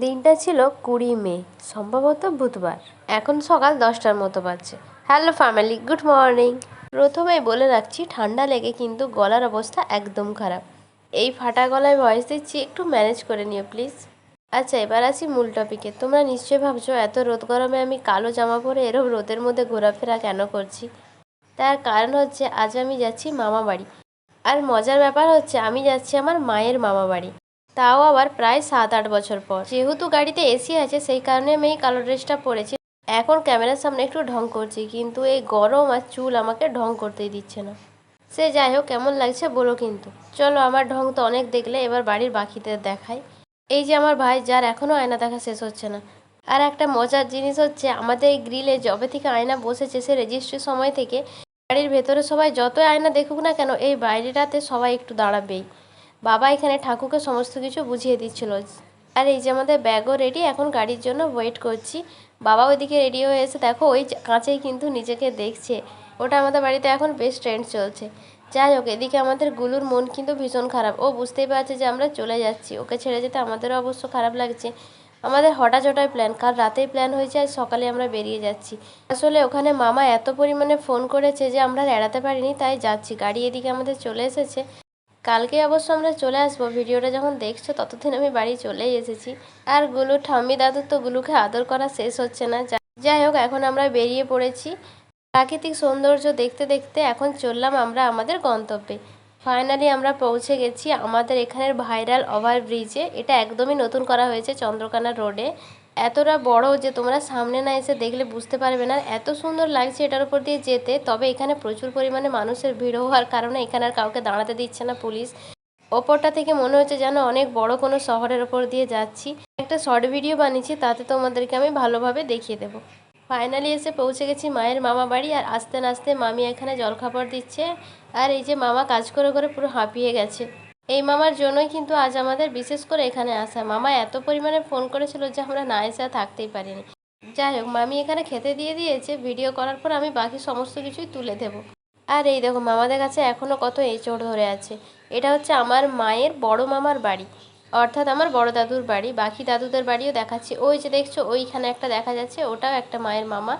দিনটা ছিল কুড়ি মে, সম্ভবত বুধবার। এখন সকাল দশটার মতো বাজছে। হ্যালো ফ্যামিলি গুড মর্নিং প্রথমে বলে রাখছি, ঠান্ডা লেগে কিন্তু গলার অবস্থা একদম খারাপ। এই ফাটা গলায় ভয়েস দিচ্ছি, একটু ম্যানেজ করে নিও প্লিজ আচ্ছা এবার আসি মূল টপিকে তোমরা নিশ্চয়ই ভাবছ, এত রোদ গরমে আমি কালো জামা পরে এরম রোদের মধ্যে ঘোরাফেরা কেন করছি? তার কারণ হচ্ছে, আজ আমি যাচ্ছি মামা বাড়ি আর মজার ব্যাপার হচ্ছে, আমি যাচ্ছি আমার মায়ের মামা বাড়ি তাও আবার প্রায় সাত আট বছর পর। যেহেতু গাড়িতে এসি আছে, সেই কারণে আমি এই কালো ড্রেসটা পরেছি। এখন ক্যামেরার সামনে একটু ঢং করছি, কিন্তু এই গরম আর চুল আমাকে ঢং করতেই দিচ্ছে না। সে যাই হোক, কেমন লাগছে বলো কিন্তু। চলো, আমার ঢং তো অনেক দেখলে এবার বাড়ির বাকিদের দেখাই। এই যে আমার ভাই, যার এখনও আয়না দেখা শেষ হচ্ছে না। আর একটা মজার জিনিস হচ্ছে, আমাদের এই গ্রিলে যবে থেকে আয়না বসেছে, সে রেজিস্ট্রির সময় থেকে বাড়ির ভেতরে সবাই যতই আয়না দেখুক না কেন, এই বাইরেটাতে সবাই একটু দাঁড়াবেই। বাবা এখানে ঠাকুরকে সমস্ত কিছু বুঝিয়ে দিচ্ছিল। আর এই যে আমাদের ব্যাগও রেডি এখন গাড়ির জন্য ওয়েট করছি। বাবা ওইদিকে রেডি হয়ে এসে দেখো, ওই কাঁচেই কিন্তু নিজেকে দেখছে। ওটা আমাদের বাড়িতে এখন বেশ ট্রেন্ড চলছে। যাই হোক, এদিকে আমাদের গুলুর মন কিন্তু ভীষণ খারাপ। ও বুঝতেই পারছে যে আমরা চলে যাচ্ছি। ওকে ছেড়ে যেতে আমাদেরও অবশ্য খারাপ লাগছে। আমাদের হঠাৎ হঠাৎ প্ল্যান কাল রাতেই প্ল্যান হয়েছে আর সকালে আমরা বেরিয়ে যাচ্ছি। আসলে ওখানে মামা এত পরিমাণে ফোন করেছে যে আমরা এড়াতে পারিনি, তাই যাচ্ছি। গাড়ি এদিকে আমাদের চলে এসেছে। কালকে অবশ্য আমরা চলে আসব। ভিডিওটা যখন দেখছ, ততদিন আমি বাড়ি চলেই এসেছি। আর গুলু, ঠাম্মি দাদুর তো গুলুকে আদর করা শেষ হচ্ছে না। যাই হোক, এখন আমরা বেরিয়ে পড়েছি। প্রাকৃতিক সৌন্দর্য দেখতে দেখতে এখন চললাম আমরা আমাদের গন্তব্যে। ফাইনালি আমরা পৌঁছে গেছি আমাদের এখানের ভাইরাল ওভার ব্রিজে এটা একদমই নতুন করা হয়েছে চন্দ্রকানা রোডে এতটা বড় যে তোমরা সামনে না এসে দেখলে বুঝতে পারবে না। এত সুন্দর লাগছে এটার উপর দিয়ে যেতে। তবে এখানে প্রচুর পরিমাণে মানুষের ভিড় হওয়ার কারণে এখানে আর কাউকে দাঁড়াতে দিচ্ছে না পুলিশ। ওপরটা থেকে মনে হচ্ছে যেন অনেক বড় কোনো শহরের ওপর দিয়ে যাচ্ছি। একটা শর্ট ভিডিও বানিয়েছি, তাতে তোমাদেরকে আমি ভালোভাবে দেখিয়ে দেবো। ফাইনালি এসে পৌঁছে গেছি মায়ের মামা বাড়ি, আর আস্তে নাস্তে মামি এখানে জলখাবার দিচ্ছে। আর এই যে মামা কাজ করে করে পুরো হাঁপিয়ে গেছে। এই মামার জন্যই কিন্তু আজ আমাদের বিশেষ করে এখানে আসা। মামা এত পরিমাণে ফোন করেছিল যে আমরা না এসে থাকতেই পারিনি। যাই হোক, মামি এখানে খেতে দিয়ে দিয়েছে ভিডিও করার পর আমি বাকি সমস্ত কিছুই তুলে দেবো। আর এই দেখো, মামাদের কাছে এখনও কত এঁচড় ধরে আছে। এটা হচ্ছে আমার মায়ের বড় মামার বাড়ি, অর্থাৎ আমার বড় দাদুর বাড়ি। বাকি দাদুদের বাড়িও দেখাচ্ছি। ওই যে দেখছ, ওইখানে একটা দেখা যাচ্ছে, ওটাও একটা মায়ের মামা।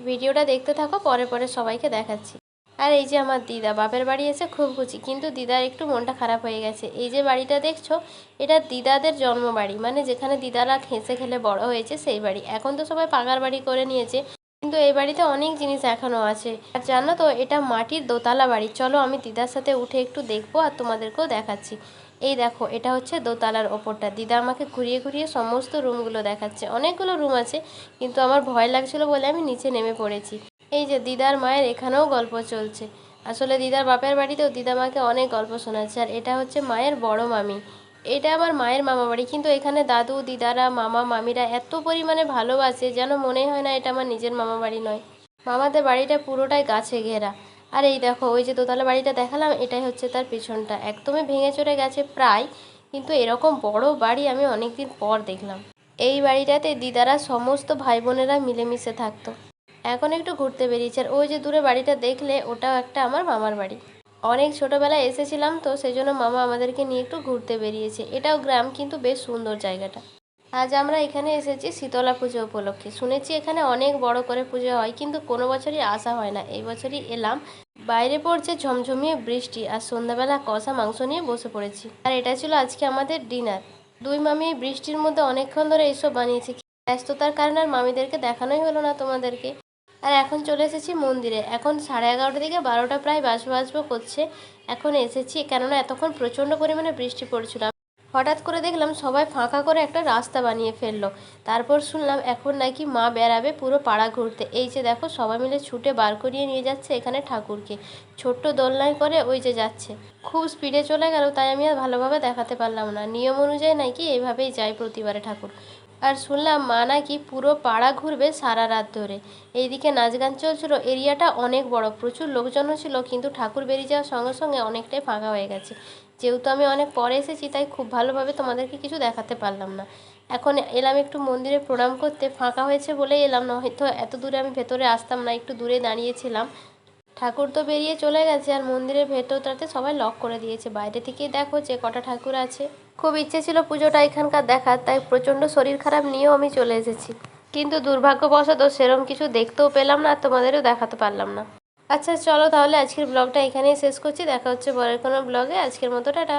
ভিডিওটা দেখতে থাকো, পরে পরে সবাইকে দেখাচ্ছি। আর এই যে আমার দিদা, বাপের বাড়ি এসে খুব খুশি। কিন্তু দিদার একটু মনটা খারাপ হয়ে গেছে। এই যে বাড়িটা দেখছ, এটা দিদাদের জন্ম বাড়ি মানে যেখানে দিদারা খেসে খেলে বড় হয়েছে, সেই বাড়ি। এখন তো সবাই পাকার বাড়ি করে নিয়েছে। কিন্তু এই বাড়িতে অনেক জিনিস এখনও আছে। আর জানো তো, এটা মাটির দোতলা বাড়ি। চলো আমি দিদার সাথে উঠে একটু দেখব আর তোমাদেরকেও দেখাচ্ছি। এই দেখো, এটা হচ্ছে দোতলার ওপরটা। দিদা আমাকে ঘুরিয়ে ঘুরিয়ে সমস্ত রুমগুলো দেখাচ্ছে। অনেকগুলো রুম আছে, কিন্তু আমার ভয় লাগছিল বলে আমি নিচে নেমে পড়েছি। এই যে দিদার মায়ের এখানেও গল্প চলছে। আসলে দিদার বাপের বাড়িতেও দিদা মাকে অনেক গল্প শোনাচ্ছে, আর এটা হচ্ছে মায়ের বড় মামি। এটা আমার মায়ের মামা বাড়ি, কিন্তু এখানে দাদু, দিদারা, মামা, মামিরা এত পরিমাণে ভালোবাসে যেন মনে হয় না এটা আমার নিজের মামা বাড়ি নয়। মামাদের বাড়িটা পুরোটাই গাছে ঘেরা। আর এই দেখো, ওই যে দোতলা বাড়িটা দেখালাম, এটাই হচ্ছে তার পিছনটা। একদমই ভেঙে চড়ে গেছে প্রায়, কিন্তু এরকম বড় বাড়ি আমি অনেক দিন পর দেখলাম। এই বাড়িটাতে দিদারা সমস্ত ভাই বোনেরা মিলেমিশে থাকতো। এখন একটু ঘুরতে বেরিয়েছে। আর ওই যে দূরে বাড়িটা দেখলে ওটাও একটা আমার মামার বাড়ি। অনেক ছোটোবেলায় এসেছিলাম তো সেই জন্য মামা আমাদেরকে নিয়ে একটু ঘুরতে বেরিয়েছে। এটাও গ্রাম কিন্তু বেশ সুন্দর জায়গাটা। আজ আমরা এখানে এসেছি শীতলা পুজো উপলক্ষে। শুনেছি এখানে অনেক বড় করে পুজো হয়, কিন্তু কোনো বছরই আসা হয় না। এই বছরই এলাম। বাইরে পড়ছে ঝমঝমিয়ে বৃষ্টি আর সন্ধ্যাবেলা কষা মাংস নিয়ে বসে পড়েছি। আর এটা ছিল আজকে আমাদের ডিনার। দুই মামি বৃষ্টির মধ্যে অনেকক্ষণ ধরে এইসব বানিয়েছি। ব্যস্ততার কারণে আর মামিদেরকে দেখানোই হলো না তোমাদেরকে। আর এখন চলে এসেছি মন্দিরে। এখন সাড়ে এগারোটা থেকে বারোটা প্রায় বাজবো বাজবো করছে। এখন এসেছি, কেননা এতক্ষণ প্রচণ্ড পরিমাণে বৃষ্টি পড়ছিল। হঠাৎ করে দেখলাম সবাই ফাঁকা করে একটা রাস্তা বানিয়ে ফেলল। তারপর শুনলাম এখন নাকি মা বেরাবে পুরো পাড়া ঘুরতে। এই যে দেখো, সবাই মিলে ছুটে বার করিয়ে নিয়ে যাচ্ছে এখানে ঠাকুরকে। ছোট্ট দোলনায় করে ওই যে যাচ্ছে। খুব স্পিডে চলে গেল, তাই আমি আর ভালোভাবে দেখাতে পারলাম না। নিয়ম অনুযায়ী নাকি এইভাবেই যায় প্রতিবারে ঠাকুর। আর শুনলাম মা নাকি পুরো পাড়া ঘুরবে সারা রাত ধরে। এইদিকে নাচ গান চলছিল, এরিয়াটা অনেক বড়। প্রচুর লোকজনও ছিল, কিন্তু ঠাকুর বেরিয়ে যাওয়ার সঙ্গে সঙ্গে অনেকটাই ফাঁকা হয়ে গেছে। যেহেতু আমি অনেক পরে এসেছি, তাই খুব ভালোভাবে তোমাদেরকে কিছু দেখাতে পারলাম না। এখন এলাম একটু মন্দিরে প্রণাম করতে, ফাঁকা হয়েছে বলেই এলাম না হয়তো এত দূরে আমি ভেতরে আসতাম না, একটু দূরে দাঁড়িয়েছিলাম। ঠাকুর তো বেরিয়ে চলে গেছে, আর মন্দিরের ভেতরটাতে সবাই লক করে দিয়েছে। বাইরে থেকেই দেখো যে কটা ঠাকুর আছে। খুব ইচ্ছে ছিল পুজোটা এখানকার দেখার, তাই প্রচণ্ড শরীর খারাপ নিয়েও আমি চলে এসেছি। কিন্তু দুর্ভাগ্যবশত সেরম কিছু দেখতেও পেলাম না আর তোমাদেরও দেখাতে পারলাম না। আচ্ছা চলো তাহলে আজকের ব্লগটা এখানেই শেষ করছি। দেখা হচ্ছে পরের কোনো ব্লগে। আজকের মতো, টাটা।